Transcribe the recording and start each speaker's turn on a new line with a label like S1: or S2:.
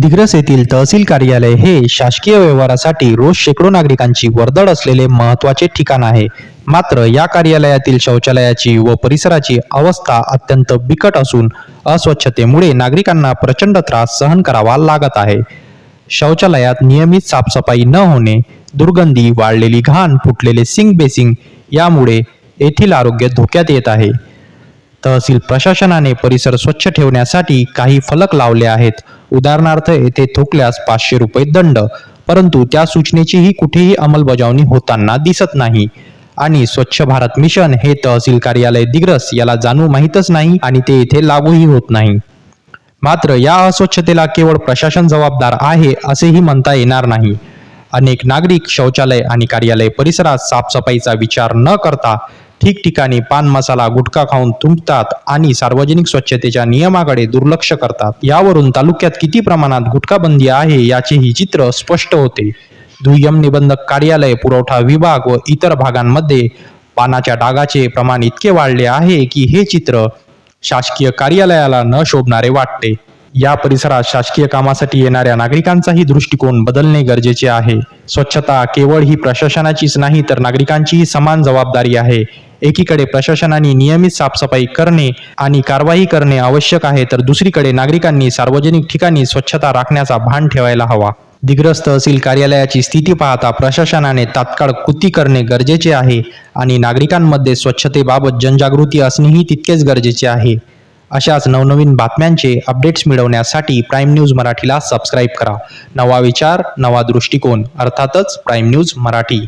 S1: दिग्रस येथील तहसील कार्यालय हे शासकीय व्यवहारासाठी रोज शेकडो नागरिकांची वर्दळ असलेले महत्त्वाचे ठिकाण आहे. मात्र या कार्यालयातील शौचालयाची व परिसराची अवस्था अत्यंत बिकट असून अस्वच्छतेमुळे नागरिकांना प्रचंड त्रास सहन करावा लागत आहे. शौचालयात नियमित साफसफाई न होणे दुर्गंधी वाढलेली घाण फुटलेले सिंक बेसिंग यामुळे येथील आरोग्य धोक्यात येत आहे. तहसील प्रशासनाने परिसर स्वच्छ ठेवण्यासाठी काही फलक लावले आहेत. उदाहरणार्थ येथे थुकल्यास पाचशे रुपये दंड परंतु त्या सूचनेचीही कुठेही अंमलबजावणी होताना दिसत नाही. आणि स्वच्छ भारत मिशन हे तहसील कार्यालय दिग्रस याला जाणू माहीतच नाही आणि ते इथे लागूही होत नाही. मात्र या अस्वच्छतेला केवळ प्रशासन जबाबदार आहे असेही म्हणता येणार नाही. अनेक नागरिक शौचालय आणि कार्यालय परिसरात साफसफाईचा विचार न करता ठिकठिकाणी पान मसाला गुटखा खाऊन तुंबतात आणि सार्वजनिक स्वच्छतेच्या नियमाकडे दुर्लक्ष करतात. यावरून तालुक्यात किती प्रमाणात गुटखा बंदी आहे याचेही चित्र स्पष्ट होते. दुय्यम निबंधक कार्यालय पुरवठा विभाग व इतर भागांमध्ये पानाच्या डागाचे प्रमाण इतके वाढले आहे की हे चित्र शासकीय कार्यालयाला न शोभणारे वाटते. या परिसरात शासकीय कामासाठी येणाऱ्या नागरिकांचाही दृष्टिकोन बदलणे गरजेचे आहे. स्वच्छता केवळ ही प्रशासनाचीच नाही तर नागरिकांचीही समान जबाबदारी आहे. एकीकडे प्रशासनाने नियमित साफसफाई करणे आणि कारवाई करणे आवश्यक आहे तर दुसरीकडे नागरिकांनी सार्वजनिक ठिकाणी स्वच्छता राखण्याचा भान ठेवायला हवा. दिग्रस तहसील कार्यालयाची स्थिती पाहता प्रशासनाने तात्काळ कृती करणे गरजेचे आहे आणि नागरिकांमध्ये स्वच्छतेबाबत जनजागृती असणेही तितकेच गरजेचे आहे. अशाच नवनवीन बातम्यांचे अपडेट्स मिळवण्यासाठी प्राईम न्यूज मराठीला सबस्क्राईब करा. नवा विचार नवा दृष्टिकोन अर्थातच प्राईम न्यूज मराठी.